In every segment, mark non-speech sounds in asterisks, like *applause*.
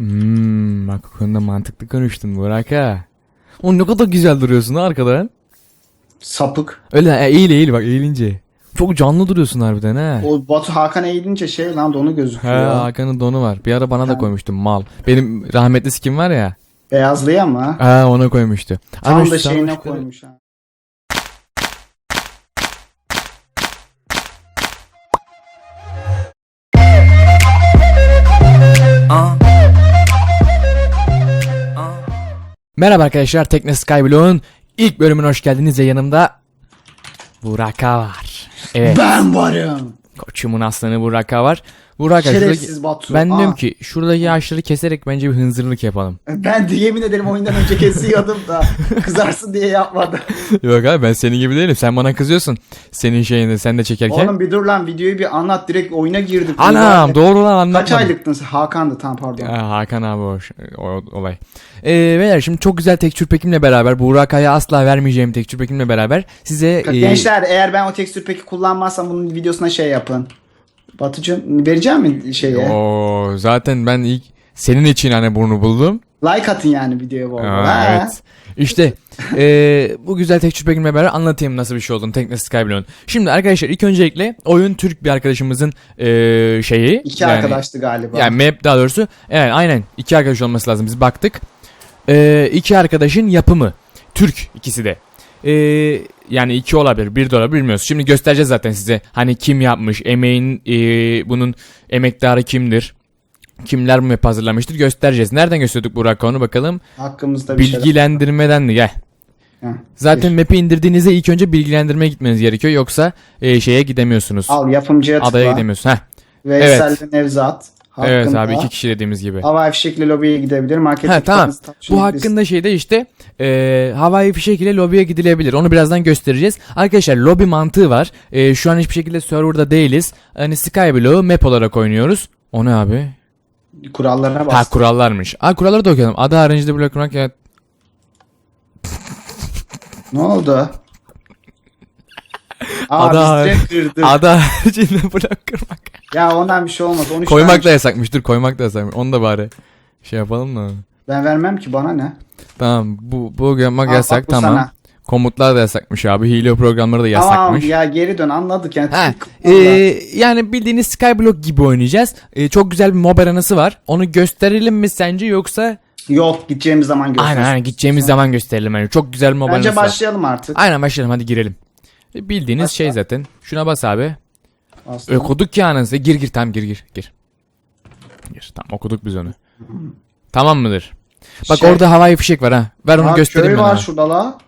Hmm, bak bu konuda mantıklı konuştun Burak ha. O ne kadar güzel duruyorsun ha arkadan. Sapık. Öyle ha, eğil eğil bak eğilince. Çok canlı duruyorsun harbiden ha. O Batu Hakan eğilince şey lan donu gözüküyor. Hakan'ın donu var. Bir ara bana da Ha. koymuştu mal. Benim rahmetli skin var ya. Beyazlıya mı? Ha ona koymuştu. Tam Ama da şu şeyine sarhoşları- koymuş. ha. Merhaba arkadaşlar Tekne Skyblock'un ilk bölümüne hoş geldiniz ve yanımda Buraka var. Evet Ben varım. koçumun aslanı Buraka var. Buraka Şerefsiz şuradaki... Batu. Ben Aa, diyorum ki şuradaki ağaçları keserek bence bir hınzırlık yapalım. Ben de yemin ederim oyundan önce kesiyordum da *laughs* kızarsın diye yapmadım. Yok abi ben senin gibi değilim. Sen bana kızıyorsun. Senin şeyini sen de çekerken. Oğlum bir dur lan videoyu bir anlat direkt oyuna girdik. Anam doğru lan anlatmadım. Kaç aylıktın sen? Hakan'dı tam pardon. Ha, Hakan abi o, o olay. Ee, beyler şimdi çok güzel tekstür pekimle beraber Buraka'ya asla vermeyeceğim tekstür pekimle beraber size e, Gençler eğer ben o tekstür peki kullanmazsam bunun videosuna şey yapın. Batucuğum vereceğim mi şeye? o zaten ben ilk senin için hani bunu buldum. Like atın yani videoya bu Aa, arada. Ha. evet. İşte e, bu güzel tekstür pekimle beraber anlatayım nasıl bir şey olduğunu Tekne Skyblock'un. Şimdi arkadaşlar ilk öncelikle oyun Türk bir arkadaşımızın e, şeyi. İki yani- arkadaştı galiba. Yani map daha doğrusu. Evet aynen. iki arkadaş olması lazım. Biz baktık. Ee, iki arkadaşın yapımı. Türk ikisi de. Ee, yani iki olabilir. Bir de olabilir bilmiyoruz. Şimdi göstereceğiz zaten size. Hani kim yapmış. Emeğin ee, bunun emektarı kimdir. Kimler bu map hazırlamıştır göstereceğiz. Nereden gösterdik Burak onu bakalım. Hakkımızda bir. Bilgilendirmeden de gel. Heh, Zaten map'i indirdiğinizde ilk önce bilgilendirmeye gitmeniz gerekiyor. Yoksa ee, şeye gidemiyorsunuz. Al yapımcıya tıkla. Adaya gidemiyorsun. Heh. Veysel Evet. ve Nevzat. Evet Hakkında abi iki kişi dediğimiz gibi. Havai fişekli lobiye gidebilir. Market Ha tamam. Bu hakkında şeyde işte e, havai fişek ile lobiye gidilebilir. Onu birazdan göstereceğiz. Arkadaşlar lobi mantığı var. E, şu an hiçbir şekilde serverda değiliz. Hani Skyblock'u map olarak oynuyoruz. O ne abi? kurallarına Ha bas. kurallarmış. Ha kuralları da okuyalım. Adı haricinde blok kurmak ya. ne oldu? Ada- de kırdık. Adı haricinde *laughs* blok kırmak. ya ondan bir şey olmaz. 13 Koymak tane- da yasakmış. Dur koymak da yasakmış. Onu da bari şey yapalım mı? Ben vermem ki bana ne? Tamam bu bu yapmak Al, yasak bak bu tamam. sana. Komutlar da yasakmış abi. Hile programları da Tamam yasakmış. ya geri dön anladık yani. Ha, e, yani bildiğiniz Skyblock gibi oynayacağız. E, çok güzel bir mob arenası var. Onu gösterelim mi sence yoksa? Yok gideceğimiz zaman görürüz. Aynen aynen gideceğimiz zaman gösterelim. Yani çok güzel bir mob Bence arenası var. başlayalım artık. Aynen başlayalım hadi girelim. E, Bildiğiniz Başla. şey zaten. Şuna bas abi. Aslında. Okuduk ya anasını. Gir gir tamam gir gir gir. Gir tamam okuduk biz onu. Tamam mıdır? Bak Şey- orada havai fişek var ha. Ver onu Aa, göstereyim ben. var ha. şurada la.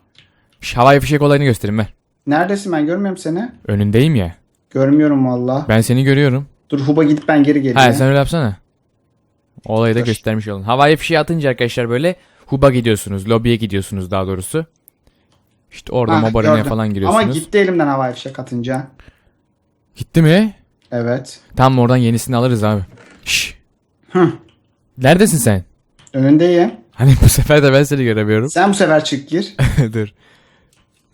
Şş, havai fişek olayını göstereyim ver. Neredesin ben görmüyorum seni. Önündeyim ya. Görmüyorum valla. Ben seni görüyorum. Dur Huba gidip ben geri geleyim. Ha sen öyle yapsana. Olayı da Dur. göstermiş olun. Havai fişeği atınca arkadaşlar böyle huba gidiyorsunuz. Lobiye gidiyorsunuz daha doğrusu. İşte orada gördüm. falan giriyorsunuz. Ama gitti elimden havai fişek atınca. Gitti mi? Evet. Tamam oradan yenisini alırız abi. Şş. Hı. Neredesin sen? Önündeyim. Hani bu sefer de ben seni göremiyorum. Sen bu sefer çık gir. *laughs* Dur.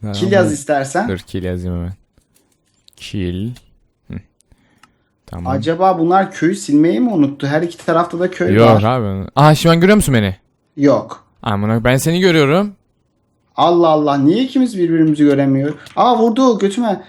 Tamam, Kil yaz istersen. Dur kill yazayım hemen. Kill. Hı. Tamam. Acaba bunlar köyü silmeyi mi unuttu? Her iki tarafta da köy Yok var. abi. Aha şu an görüyor musun beni? Yok. Amına ben seni görüyorum. Allah Allah niye ikimiz birbirimizi göremiyor? Aa vurdu götüme.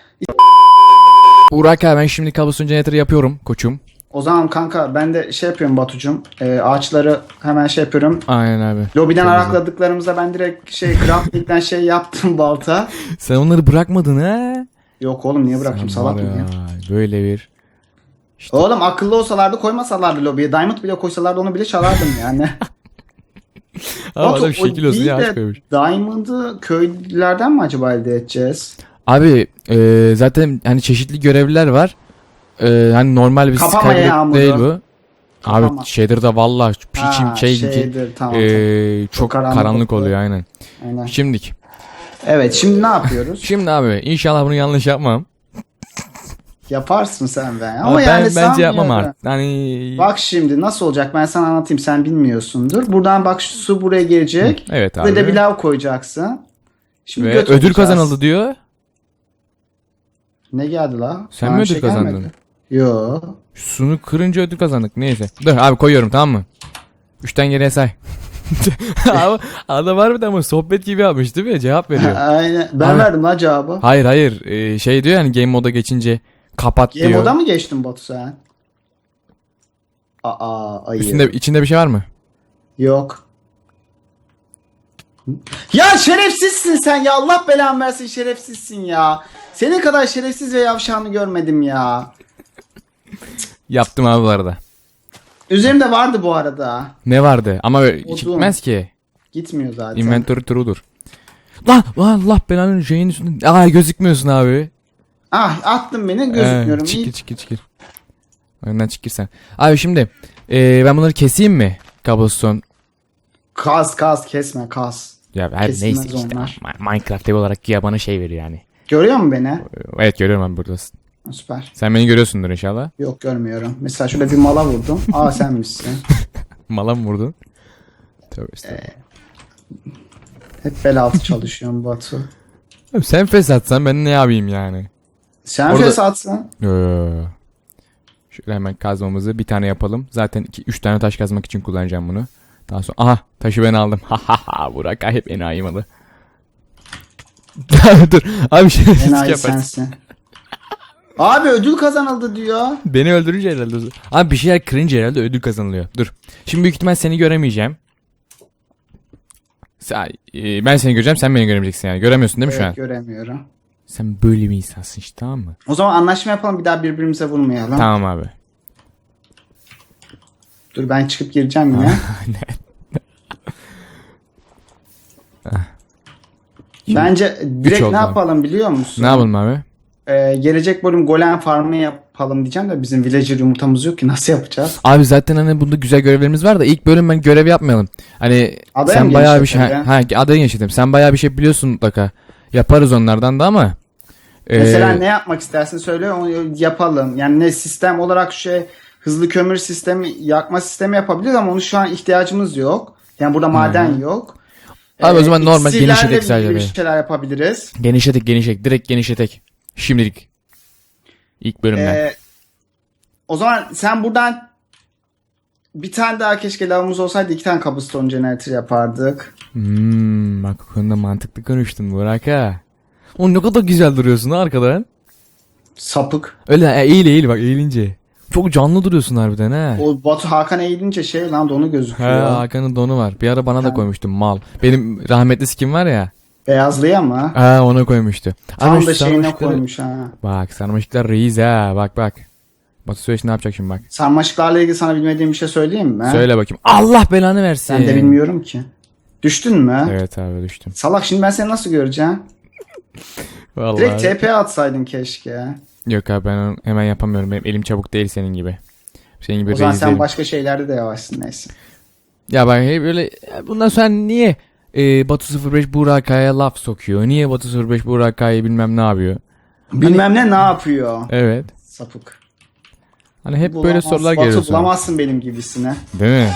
Burak abi ben şimdi kablosun jeneratörü yapıyorum koçum. O zaman kanka ben de şey yapıyorum Batucum. Ee, ağaçları hemen şey yapıyorum. Aynen abi. Lobiden Çok arakladıklarımızda ben direkt şey crafting'den şey yaptım *laughs* balta. Sen onları bırakmadın ha? Yok oğlum niye bırakayım Sen salak mıyım ya? Böyle bir. Oğlum akıllı olsalardı koymasalardı lobiye. Diamond bile koysalardı onu bile çalardım yani. *laughs* Ama adam o şekil olsun diye ağaç de koymuş. Diamond'ı köylülerden mi acaba elde edeceğiz? Abi e, zaten hani çeşitli görevliler var. E, hani normal bir Kapama yağmuru. değil bu. Kapama. Abi Shader'da valla piçim Ha, şey ki tamam, e, çok karanlık karanlık, oluyor. oluyor aynen. Aynen. Şimdik. Evet şimdi ne yapıyoruz? *laughs* Şimdi abi inşallah bunu yanlış yapmam. Yaparsın sen be. Ama ben yani bence yapmam artık. Hani Bak şimdi nasıl olacak ben sana anlatayım sen bilmiyorsundur. Buradan bak şu su buraya gelecek. evet Buraya da bir abi. lav koyacaksın. Şimdi Ve ödül olacağız. kazanıldı diyor. Ne geldi la? Sen Bana mi bir şey ödül kazandın? gelmedi. Yo. Sunu kırınca ödül kazandık. Neyse. Dur abi koyuyorum tamam mı? Üçten geriye say. *laughs* Ama adam harbiden ama sohbet gibi yapmış değil mi? Cevap veriyor. *laughs* Aynen. Ben Abi. verdim la cevabı. hayır hayır. Ee, şey diyor yani game moda geçince kapat diyor. moda mı geçtin Batu sen? Aa ayı. Üstünde, içinde bir şey var mı? Yok. Ya şerefsizsin sen ya Allah belanı versin şerefsizsin ya. Senin kadar şerefsiz ve yavşağını görmedim ya. Yaptım abi bu arada. Üzerimde vardı bu arada. Ne vardı? Ama Odun. çıkmaz ki. Gitmiyor zaten. Inventory true'dur. Lan lan Allah belanın şeyin üstünde. Aa gözükmüyorsun abi. Ah attın beni gözükmüyorum. Ee, çıkır çıkır. Önden çıkır sen. Abi şimdi ee, ben bunları keseyim mi? Cobblestone. Kaz kaz kesme kaz. Ya her Kesilmez neyse işte. onlar. Minecraft ev olarak ya bana şey veriyor yani. Görüyor musun beni? Evet görüyorum abi buradasın. Süper. Sen beni görüyorsundur inşallah. Yok görmüyorum. Mesela şurada bir mala vurdum. *laughs* Aa senmişsin. *laughs* Mala mı vurdun? Tövbe estağfurullah. Hep bel altı çalışıyorum Batu. Abi sen fesatsan ben ne yapayım yani? Sen Orada- yo, yo. Şöyle hemen kazmamızı bir tane yapalım. Zaten 3 tane taş kazmak için kullanacağım bunu. Daha sonra aha taşı ben aldım. Ha ha ha Burak hep enayi malı. *laughs* Dur abi şey Enayi sensin. Abi ödül kazanıldı diyor. Beni öldürünce herhalde. Abi bir şeyler cringe herhalde ödül kazanılıyor. Dur. Şimdi büyük ihtimal seni göremeyeceğim. Sen, ben seni göreceğim sen beni göremeyeceksin yani. Göremiyorsun değil mi şu an? Evet, göremiyorum. Sen böyle bir insansın işte tamam mı? O zaman anlaşma yapalım bir daha birbirimize vurmayalım. Tamam abi. Dur ben çıkıp gireceğim yine. *laughs* *laughs* Bence direkt oldu ne abi. yapalım biliyor musun? Ne yapalım abi? Ee, gelecek bölüm golem farmı yapalım diyeceğim de bizim villager yumurtamız yok ki nasıl yapacağız? Abi zaten hani bunda güzel görevlerimiz var da ilk bölüm ben görev yapmayalım. Hani Adaya sen mı bayağı bir şey genişletelim ha, adayı yaşadım. Sen bayağı bir şey biliyorsun mutlaka. Yaparız onlardan da ama. Mesela Ee, ne yapmak istersin söyle onu yapalım. Yani ne sistem olarak şey hızlı kömür sistemi yakma sistemi yapabiliriz ama onu şu an ihtiyacımız yok. Yani burada maden yok. Abi o zaman normal genişletek sadece bir şeyler yapabiliriz. genişletek genişletek direkt genişletek. Şimdilik. İlk bölümden. Ee, o zaman sen buradan bir tane daha keşke lavımız olsaydı iki tane cobblestone generator yapardık. Hmm, bak o konuda mantıklı konuştun Burak ha. O ne kadar güzel duruyorsun ha arkadan. Sapık. Öyle e, eğil eğil bak eğilince. Çok canlı duruyorsun harbiden ha. O Batu Hakan eğilince şey lan donu gözüküyor. Ha Hakan'ın donu var. Bir ara bana da koymuştum mal. Benim rahmetli skin var ya. Beyazlıya mı? Ha ona koymuştu. Tam Ama da şu şeyine sarmaşıkları- koymuş ha. Bak sarmaşıklar reis ha bak bak. Batu Süreç ne yapacak şimdi bak. Sarmaşıklarla ilgili sana bilmediğim bir şey söyleyeyim mi? Söyle bakayım. Allah belanı versin. Ben de bilmiyorum ki. Düştün mü? Evet abi düştüm. Salak şimdi ben seni nasıl göreceğim? Vallahi. Direkt TP atsaydın keşke. Yok abi ben onu hemen yapamıyorum. Benim elim çabuk değil senin gibi. Senin gibi O zaman sen değilim. başka şeylerde de yavaşsın neyse. Ya bak hep böyle bundan sonra niye e, Batu 05 Burakaya laf sokuyor? Niye Batu 05 Burakaya bilmem ne yapıyor? Bilmem ne ne yapıyor? Evet. Sapık. Hani hep böyle Bulamaz- sorular Batu geliyor sonra. bulamazsın benim gibisine. Değil mi?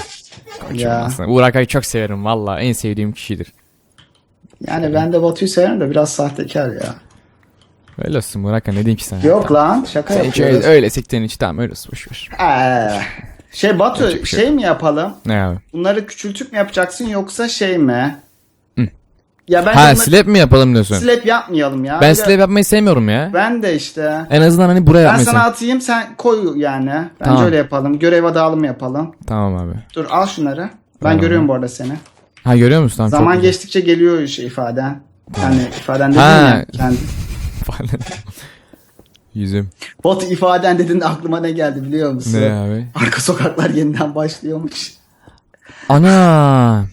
Ya. Aslında Burakay'ı çok severim valla. En sevdiğim kişidir. Yani ben de Batu'yu severim de biraz sahtekar ya. Öyle olsun Burakay ne diyeyim ki sana? Yok lan şaka Sen hiç öyle, yapıyoruz. öyle sekten hiç tamam öyle olsun boş ver. Ee, şey Batu şey şey mi yapalım? Ne abi? Bunları küçültüp mi yapacaksın yoksa şey mi? Ya ben Ha slap mi yapalım diyorsun? slap yapmayalım ya. ben Öyle- slap yapmayı sevmiyorum ya. Ben de işte. En azından hani buraya Ben yapmayı sana sev- atayım sen koy yani. Bence Tamam. öyle yapalım. Görev dağılımı yapalım. Tamam abi. Dur al şunları. Ben Tamam. görüyorum bu arada seni. Ha görüyor musun? Tamam, Zaman geçtikçe geliyor şey ifaden. Yani ifaden dedin Ha. ya. Kendi. *laughs* Yüzüm. Bot ifaden dedin de aklıma ne geldi biliyor musun? Ne abi? Arka sokaklar yeniden başlıyormuş. Ana.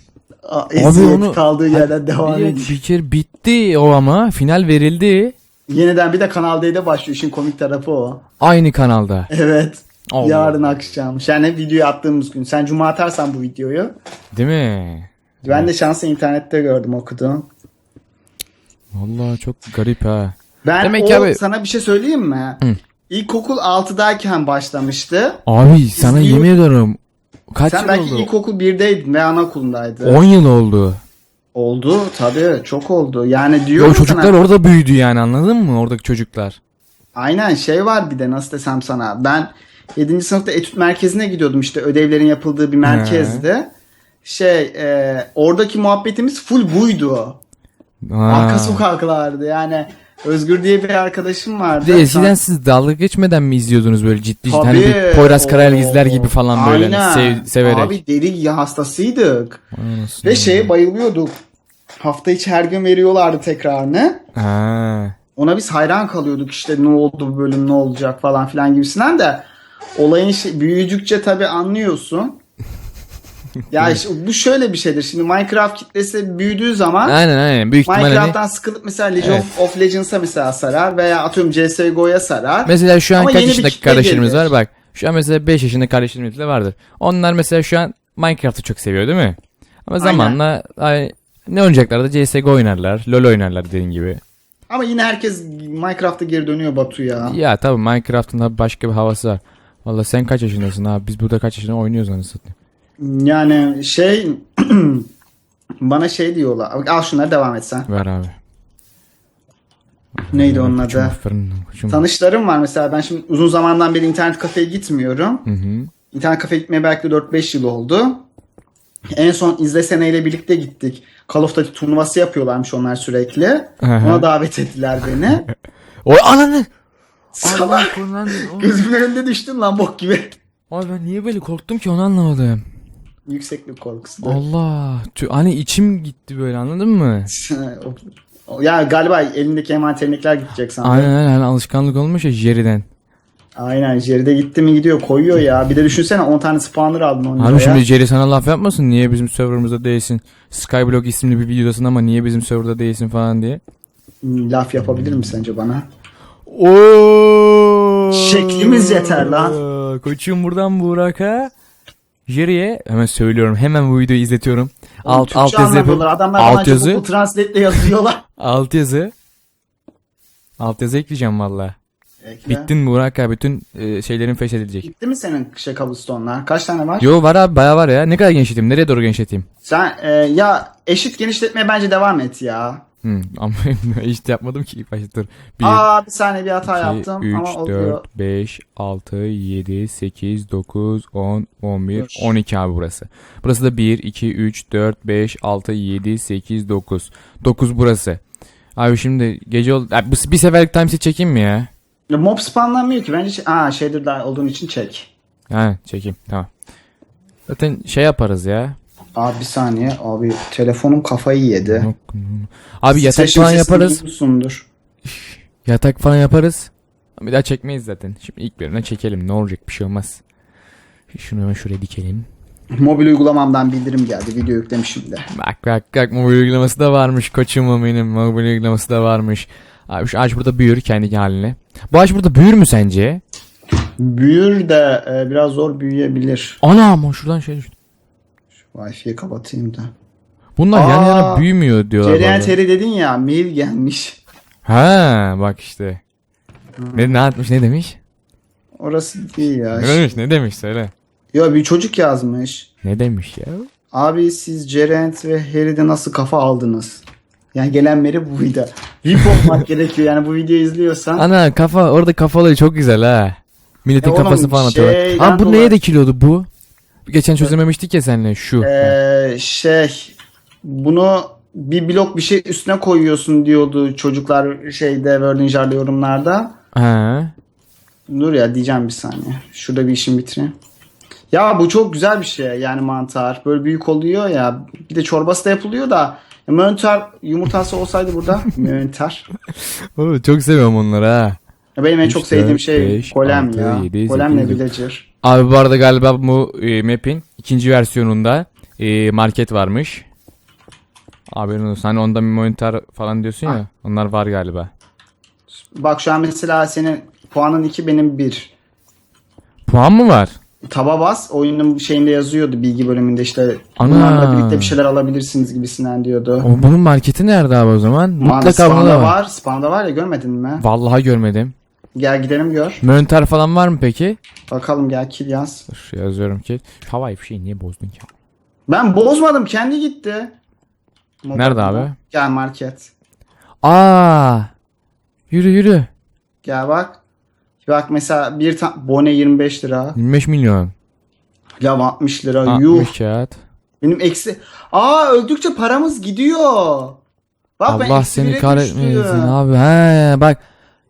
Eziyet onu- kaldığı yerden devam ediyor. bir kere bitti o ama. Final verildi. Yeniden bir de Kanal D'de başlıyor. İşin komik tarafı o. Aynı kanalda. Evet. Allah. Yarın akşam. Yani videoyu attığımız gün. Sen cuma atarsan bu videoyu. Değil mi? Ben de şansı internette gördüm okudum. Vallahi çok garip ha. Ben Demek o abi- sana bir şey söyleyeyim mi? Hı. İlkokul 6'dayken başlamıştı. Abi sana Biz yemin ediyorum. Kaç Sen yıl belki oldu? ilkokul 1'deydin ve anaokulundaydın. 10 yıl oldu. Oldu tabii çok oldu. Yani Ya diyorum o çocuklar sana. orada büyüdü yani anladın mı? Oradaki çocuklar. Aynen şey var bir de nasıl desem sana. Ben 7. sınıfta etüt merkezine gidiyordum işte ödevlerin yapıldığı bir merkezde. şey e, oradaki muhabbetimiz full buydu. Ha. Arka sokaklardı yani. Özgür diye bir arkadaşım vardı. Bir de eskiden siz dalga geçmeden mi izliyordunuz böyle ciddi ciddi? Tabii. Hani bir Poyraz Karayel izler gibi falan böyle hani Aynen. sev- severek. Abi deli hastasıydık. Anasını Ve şeye bayılıyorduk. Hafta içi her gün veriyorlardı tekrarını. Ha. Ona biz hayran kalıyorduk işte ne oldu bu bölüm ne olacak falan filan gibisinden de olayın şey, büyüdükçe tabii anlıyorsun. *laughs* ya işte bu şöyle bir şeydir. Şimdi Minecraft kitlesi büyüdüğü zaman Aynen aynen. Büyük hani- Minecraft'tan sıkılıp mesela League Evet. of, of Legends'a mesela sarar veya atıyorum CSGO'ya sarar. Mesela şu an Ama kaç yaşındaki kardeşlerimiz gelir. var bak. Şu an mesela 5 yaşında kardeşlerimiz de vardır. Onlar mesela şu an Minecraft'ı çok seviyor değil mi? Ama zamanla ay, ne oynayacaklar da CSGO oynarlar. LoL oynarlar dediğin gibi. Ama yine herkes Minecraft'a geri dönüyor Batu ya. Ya tabii Minecraft'ın da başka bir havası var. Valla sen kaç yaşındasın abi? Biz burada kaç yaşında oynuyoruz anasını satayım. Yani şey *clears throat* bana şey diyorlar. Al şunları devam et sen. Ver abi. Neydi onun adı? aferin. Tanışlarım var mesela ben şimdi uzun zamandan beri internet kafeye gitmiyorum. Hı hı. İnternet kafeye gitmeye belki de 4-5 yıl oldu. En son izlesene ile birlikte gittik. Call of Duty turnuvası yapıyorlarmış onlar sürekli. hı. Ona davet ettiler beni. *laughs* Oy ananı. Salak. Gözümün önünde düştün lan bok gibi. Abi ben niye böyle korktum ki onu anlamadım. Yükseklik korkusu. da. Allah. Tü- Hani içim gitti böyle anladın mı? *laughs* ya galiba elindeki envanterindekiler gidecek sandım. Aynen aynen hani alışkanlık olmuş ya Jerry'den. Aynen. Jerry'de gitti mi gidiyor koyuyor ya. Bir de düşünsene 10 tane spawner aldın 10 Abi şimdi Jerry sana laf yapmasın niye bizim serverımızda değilsin. Skyblock isimli bir videodasın ama niye bizim serverda değilsin falan diye. Hmm, Laf yapabilir mi sence bana? Oo! Şeklimiz yeter lan. Koçum buradan Burak'a. Jerry'e hemen söylüyorum. Hemen bu videoyu izletiyorum. Alt alt yazı yapıp. Adamlar alt yazı Google Translate'le yazıyorlar. *laughs* alt yazı alt yazı ekleyeceğim valla. Bittin Burak abi bütün e, şeylerin feshedilecek. Gitti mi senin şey cobblestone'lar? Kaç tane var? Yo var abi baya var ya. Ne kadar genişleteyim? Nereye doğru genişleteyim? Sen e, ya eşit genişletmeye bence devam et ya. Hmm, ama *laughs* hiç yapmadım ki ilk başta dur. 1, Aa bir saniye bir hata 2, yaptım 3, ama oluyor. 4, 5, 6, 7, 8, 9, 10, 11, Dur. 12 abi burası. Burası da 1, 2, 3, 4, 5, 6, 7, 8, 9. 9 burası. Abi şimdi gece oldu. Abi bu- bir seferlik times'i çekeyim mi ya? Ya mob spawnlanmıyor ki. Bence Aa shader daha olduğun için çek. Ha çekeyim tamam. Zaten şey yaparız ya. Abi bir saniye. Abi telefonum kafayı yedi. Abi yatak Sesini falan yaparız. Yatak falan yaparız. Bir daha çekmeyiz zaten. Şimdi ilk bölümden çekelim. Ne olacak bir şey olmaz. Şunu hemen şuraya dikelim. Mobil uygulamamdan bildirim geldi. Video yüklemişim de. Bak bak bak mobil uygulaması da varmış koçum benim. Mobil uygulaması da varmış. Abi şu ağaç burada büyür kendi haline. Bu ağaç burada büyür mü sence? Büyür de e, biraz zor büyüyebilir. Ana ama şuradan şey düştü. Wi-Fi'yi kapatayım da. Bunlar yan Aa, yana büyümüyor diyorlar. Cereyan teri dedin ya mail gelmiş. Ha bak işte. Ne, ne atmış ne demiş? Orası değil ya. Ne demiş ne demiş söyle. Ya bir çocuk yazmış. Ne demiş ya? Abi siz Cerent ve Harry'de nasıl kafa aldınız? Yani gelen meri buydu. Rip olmak *laughs* gerekiyor yani bu videoyu izliyorsan. Ana kafa orada kafaları çok güzel ha. Milletin E kafası falan atıyorlar. şeyden Abi bu dolayı- neye dikiliyordu bu? Geçen çözememiştik ya seninle şu. Ee, şey bunu bir blok bir şey üstüne koyuyorsun diyordu çocuklar şeyde Wordinjar'da yorumlarda. Ha. Dur ya diyeceğim bir saniye. Şurada bir işimi bitireyim. Ya bu çok güzel bir şey yani mantar. Böyle büyük oluyor ya. Bir de çorbası da yapılıyor da. Mönter yumurtası olsaydı burada. *laughs* Mönter. Oo, çok seviyorum onları ha. Benim en çok sevdiğim şey altı, ya. sekiz, villager. Abi bu arada galiba bu e, map'in ikinci versiyonunda e, market varmış. Haberin olsun. Hani onda bir monitör falan diyorsun ya. Onlar var galiba. Bak şu an mesela senin puanın 2 benim 1. Puan mı var? Taba bas oyunun şeyinde yazıyordu bilgi bölümünde işte Ana. bunlarla birlikte bir şeyler alabilirsiniz gibisinden diyordu. O, bunun marketi nerede abi o zaman? Mutlaka Spawn'da da var. var. Spawn'da var ya görmedin mi? Vallahi görmedim. Gel gidelim gör. Monitör falan var mı peki? Bakalım gel kill yaz. Dur yazıyorum ki. Havai bir şey niye bozdun ki? Ben bozmadım kendi gitti. Nerede abi? Gel market. Aa! Yürü yürü. Gel bak. Bak mesela bir tane bone 25 lira. 25 milyon. Lav 60 lira. Yuh. 60 kağıt. Benim eksi... Aa öldükçe paramız gidiyor. Bak, ben Allah eksi seni bire kahretmesin düştüm. abi. He bak.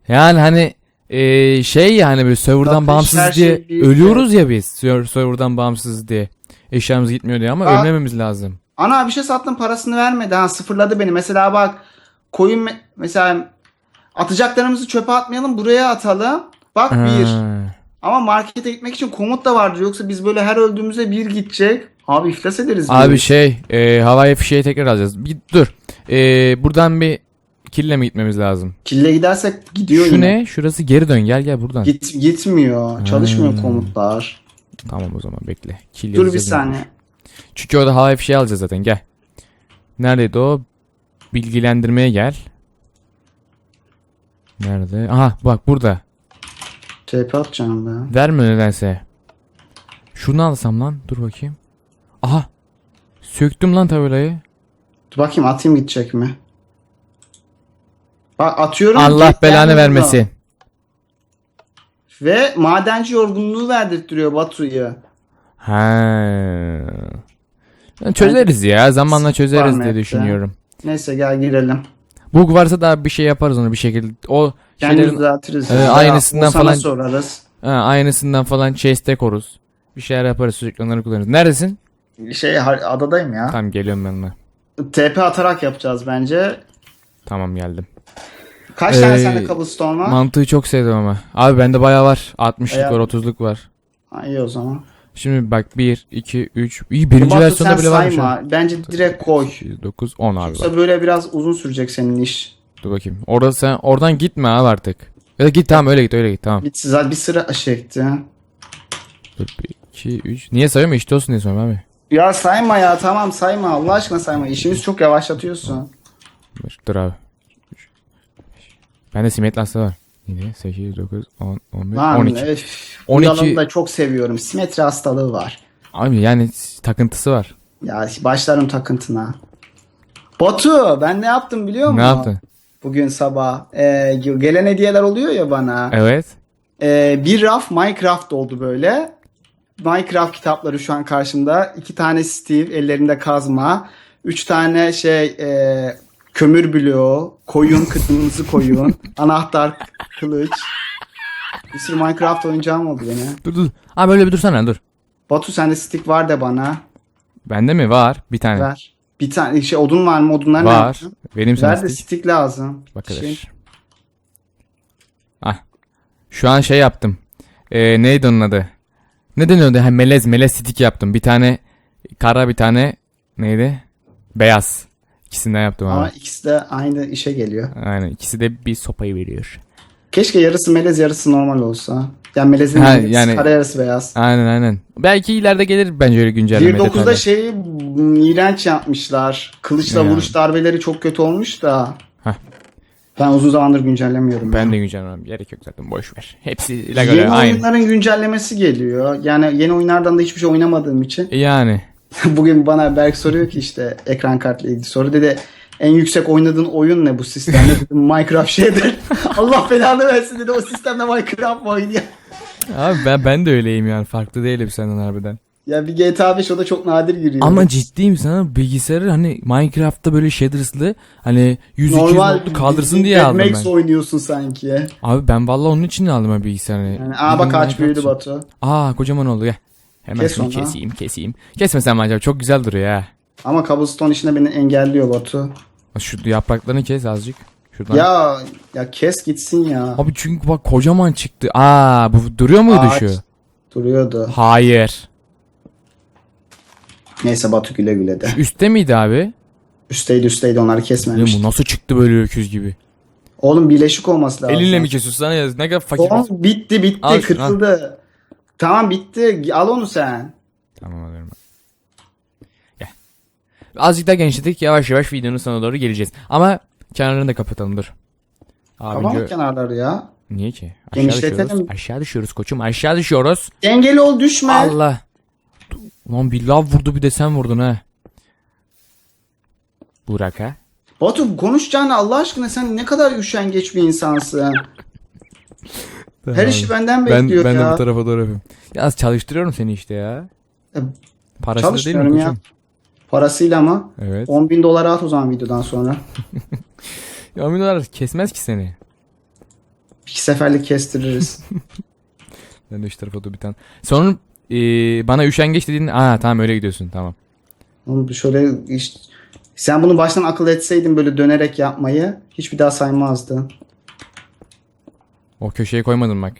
Yani hani e, şey yani böyle serverdan Bakış, bağımsız her diye şey bir- ölüyoruz ya biz. Ser- Serverdan bağımsız diye. Eşyamız gitmiyor diye ama Aa. ölmememiz lazım. Ana bir şey sattım parasını vermedi. Ha sıfırladı beni. Mesela bak koyun me- mesela atacaklarımızı çöpe atmayalım buraya atalım. Bak bir. Ha. Ama markete gitmek için komut da vardır. Yoksa biz böyle her öldüğümüzde bir gidecek. Abi iflas ederiz. Abi biz. şey e, havai fişeği tekrar alacağız. Bir, dur. E, buradan bir kille mi gitmemiz lazım? Kille gidersek gidiyor Şu yine. ne? Şurası geri dön gel gel buradan. Git, gitmiyor. Çalışmıyor Hmm. komutlar. Tamam o zaman bekle. Kill Dur bir yani. saniye. Çünkü orada havai fişeği alacağız zaten gel. Neredeydi o? Bilgilendirmeye gel. Nerede? Aha bak burada. TP atacağım ben. Verme nedense. Şunu alsam lan. Dur bakayım. Aha. Söktüm lan tabelayı. Dur bakayım atayım gidecek mi? Bak atıyorum. Allah git belanı vermesin. Ve madenci yorgunluğu verdirtiyor Batu'yu. Ha. Çözeriz ya. Zamanla çözeriz diye düşünüyorum. Neyse gel girelim. Bug varsa da bir şey yaparız onu bir şekilde. O Kendimiz şeylerin düzeltiriz. Ya, aynısından falan- sorarız. ha, aynısından falan chest'e koruz. Bir şeyler yaparız sürekli onları kullanırız. Neredesin? Şey adadayım ya. Tamam geliyorum ben de. TP atarak yapacağız bence. Tamam geldim. Kaç tane Ee, sende cobblestone var? Mantığı çok sevdim ama. Abi bende bayağı var. 60'lık Bayağı- var 30'luk var. ha, iyi o zaman. Şimdi bak 1, 2, 3. İyi birinci Batu versiyonda sen bile varmış. sayma. Bence direkt koy. 9, 10 abi Yoksa bak. böyle biraz uzun sürecek senin iş. Dur bakayım. Orada sen oradan gitme abi artık. Ya da git tamam öyle git öyle git tamam. Bir, bir sıra çekti. Dur 1, 2, 3. Niye sayıyorum işte olsun diye soruyorum abi. Ya sayma ya tamam sayma Allah aşkına sayma. İşimizi çok yavaşlatıyorsun. Dur, abi. Bende simetri hastalığı var. 7, 8, 9, 10, 11, Lan 12. öf. 12. Bu yalanı da çok seviyorum. Simetri hastalığı var. Abi yani takıntısı var. Ya başlarım takıntına. Batu ben ne yaptım biliyor musun? Ne yaptın? Bugün sabah. Ee, gelen hediyeler oluyor ya bana. Evet. Ee, bir raf Minecraft oldu böyle. Minecraft kitapları şu an karşımda. İki tane Steve ellerinde kazma. Üç tane şey e, kömür bloğu. Koyun kırmızı koyun. *laughs* anahtar kılıç. Bir sürü Minecraft oyuncağım oldu benim. Dur dur. Abi böyle bir dursana dur. Batu sende stick var de bana. Bende mi? Var. Bir tane. Ver. Bir tane şey odun var mı? Odunlar ne Var. yaptın? Benim sana Ver de stick. stick lazım. Bak Şey-. Ah. Şu an şey yaptım. Ee, neydi onun adı? Ne deniyordu? Ha, melez, melez stick yaptım. Bir tane kara bir tane neydi? Beyaz. İkisinden yaptım Ama abi. ikisi de aynı işe geliyor. Aynen. İkisi de bir sopayı veriyor. Keşke yarısı melez yarısı normal olsa. Yani melezin Ha, yani- kara yarısı beyaz. Aynen aynen. Belki ileride gelir bence öyle güncelleme 1.9'da detaylar. şeyi iğrenç yapmışlar. Kılıçla Ne vuruş darbeleri çok kötü olmuş da. Heh. Ben uzun zamandır güncellemiyorum. Ben ya. de güncellemem. Gerek yok zaten. Boş ver. Hepsi göre Yeni aynı. oyunların güncellemesi geliyor. Yani yeni oyunlardan da hiçbir şey oynamadığım için. Yani. *laughs* Bugün bana Berk soruyor ki işte ekran kartla ilgili soru. Dedi en yüksek oynadığın oyun ne bu sistemde? Minecraft şeydir. *laughs* Allah belanı versin dedi o sistemde Minecraft mı oynuyor? Abi ben ben de öyleyim yani. Farklı değilim senden harbiden. Ya bir GTA 5 o da çok nadir giriyor. Ama ciddiyim sana bilgisayarı hani Minecraft'ta böyle shaders'lı hani 100 200 Normal modlu kaldırsın bildiğin diye aldım Max ben. oynuyorsun sanki. Abi ben vallahi onun için aldım ha bilgisayarı. Yani, aa bak ağaç büyüdü Batu. Aa kocaman oldu gel. Hemen Kes şunu onu. keseyim keseyim. Kesmesen mi acaba çok güzel duruyor ha. Ama cobblestone işine beni engelliyor Batu. Şu yapraklarını kes azıcık. Şuradan. Ya ya kes gitsin ya. Abi çünkü bak kocaman çıktı. Aa bu duruyor muydu Ağaç. şu? Duruyordu. Hayır. Neyse Batu güle güle de. Üste miydi abi? Üsteydi üsteydi onları Ya kesmemiş. bu nasıl çıktı böyle öküz gibi? Oğlum birleşik olması lazım. Elinle mi kesiyorsun sana ya? Ne kadar fakir. Oğlum bitti bitti Al şunu, kırıldı. Tamam bitti. Al onu sen. Tamam alıyorum. Gel. Azıcık daha genişledik. Yavaş yavaş videonun sonuna doğru geleceğiz. Ama kenarlarını da kapatalım dur. Abi Tamam gö- kenarları ya. Niye ki? Aşağı Genişletelim. düşüyoruz. Aşağı düşüyoruz koçum. Aşağı düşüyoruz. Dengeli ol düşme. Allah. Ulan bir lav vurdu bir de sen vurdun ha. Burak ha. Batu konuşacağını Allah aşkına sen ne kadar üşengeç bir insansın. Her işi benden ben, bekliyor ben de ya. bu tarafa doğru yapıyorum. Ya çalıştırıyorum seni işte ya. E, Parası da değil mi çalışmıyorum ya. koçum? Parasıyla mı? Evet. 10 bin dolara at o zaman videodan sonra. *laughs* Ya Amin dolar kesmez ki seni. İki seferlik kestiririz. *laughs* Ben de şu tarafa dur bir tane. Sonra e, bana üşengeç dediğin... Aa tamam öyle gidiyorsun tamam. Oğlum şöyle iş... Sen bunu baştan akıl etseydin böyle dönerek yapmayı hiçbir daha saymazdın. O köşeye koymadım bak.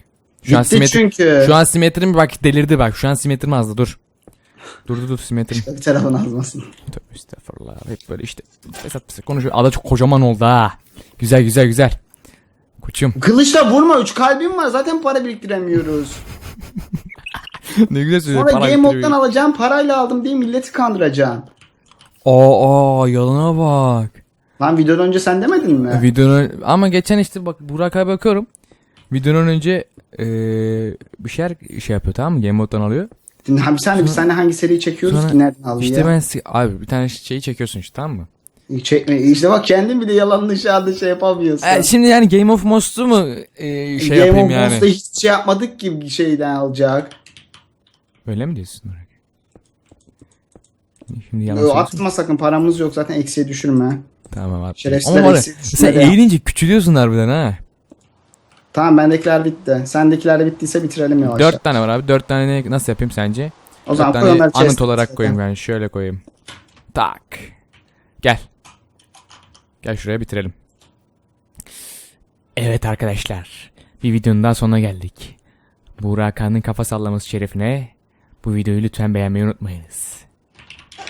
Şu an Gitti simetri... çünkü. Şu an simetrim bak delirdi bak. Şu an simetrim azdı dur. Dur dur dur simetrim. Bir tarafın azmasın. Tövbe estağfurullah. Hep böyle işte. Fesat fesat konuşuyor. Ada çok kocaman oldu ha. Güzel güzel güzel. Koçum. Kılıçla vurma 3 kalbim var zaten para biriktiremiyoruz. *laughs* ne güzel söylüyor. Sonra Game. Mode'dan alacağım parayla aldım diye milleti kandıracaksın. Aa, aa yalana bak. Lan videodan önce sen demedin mi? Videonun ama geçen işte bak Burak abi bakıyorum. Videonun önce eee bir şeyler şey yapıyor tamam mı? Game Mode'dan alıyor. Dinle, bir saniye biz seninle hangi seriyi çekiyoruz Sonra ki nereden aldın İşte ya? ben abi bir tane şeyi çekiyorsun işte tamam mı? Çekme. İşte bak kendin bile yalanını şu anda şey yapamıyorsun. E, şimdi yani Game of Most'u mu e, şey Game yapayım of yani? Thrones'ta hiç şey yapmadık ki şeyden alacak. Öyle mi diyorsun? Şimdi yalan söylüyorsun. Atma sakın paramız yok zaten eksiye düşürme. Tamam abi. Şerefsizler Ama var ya, sen eğilince küçülüyorsun harbiden ha. Tamam bendekiler bitti. Sendekiler de bittiyse bitirelim yavaş. Dört tane var abi. Dört tane ne- nasıl yapayım sence? o zaman koy tane onları anıt olarak koyayım ben. Şöyle koyayım. Tak. Gel. Gel şuraya bitirelim. Evet arkadaşlar. Bir videonun daha sonuna geldik. Han'ın kafa sallaması şerefine bu videoyu lütfen beğenmeyi unutmayınız.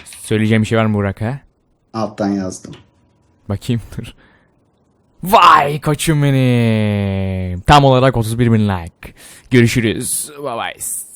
Söyleyeceğim bir şey var mı Burak ha? Alttan yazdım. Bakayım dur. Vay koçum benim. Tam olarak 31 bin like. Görüşürüz. Bye bye.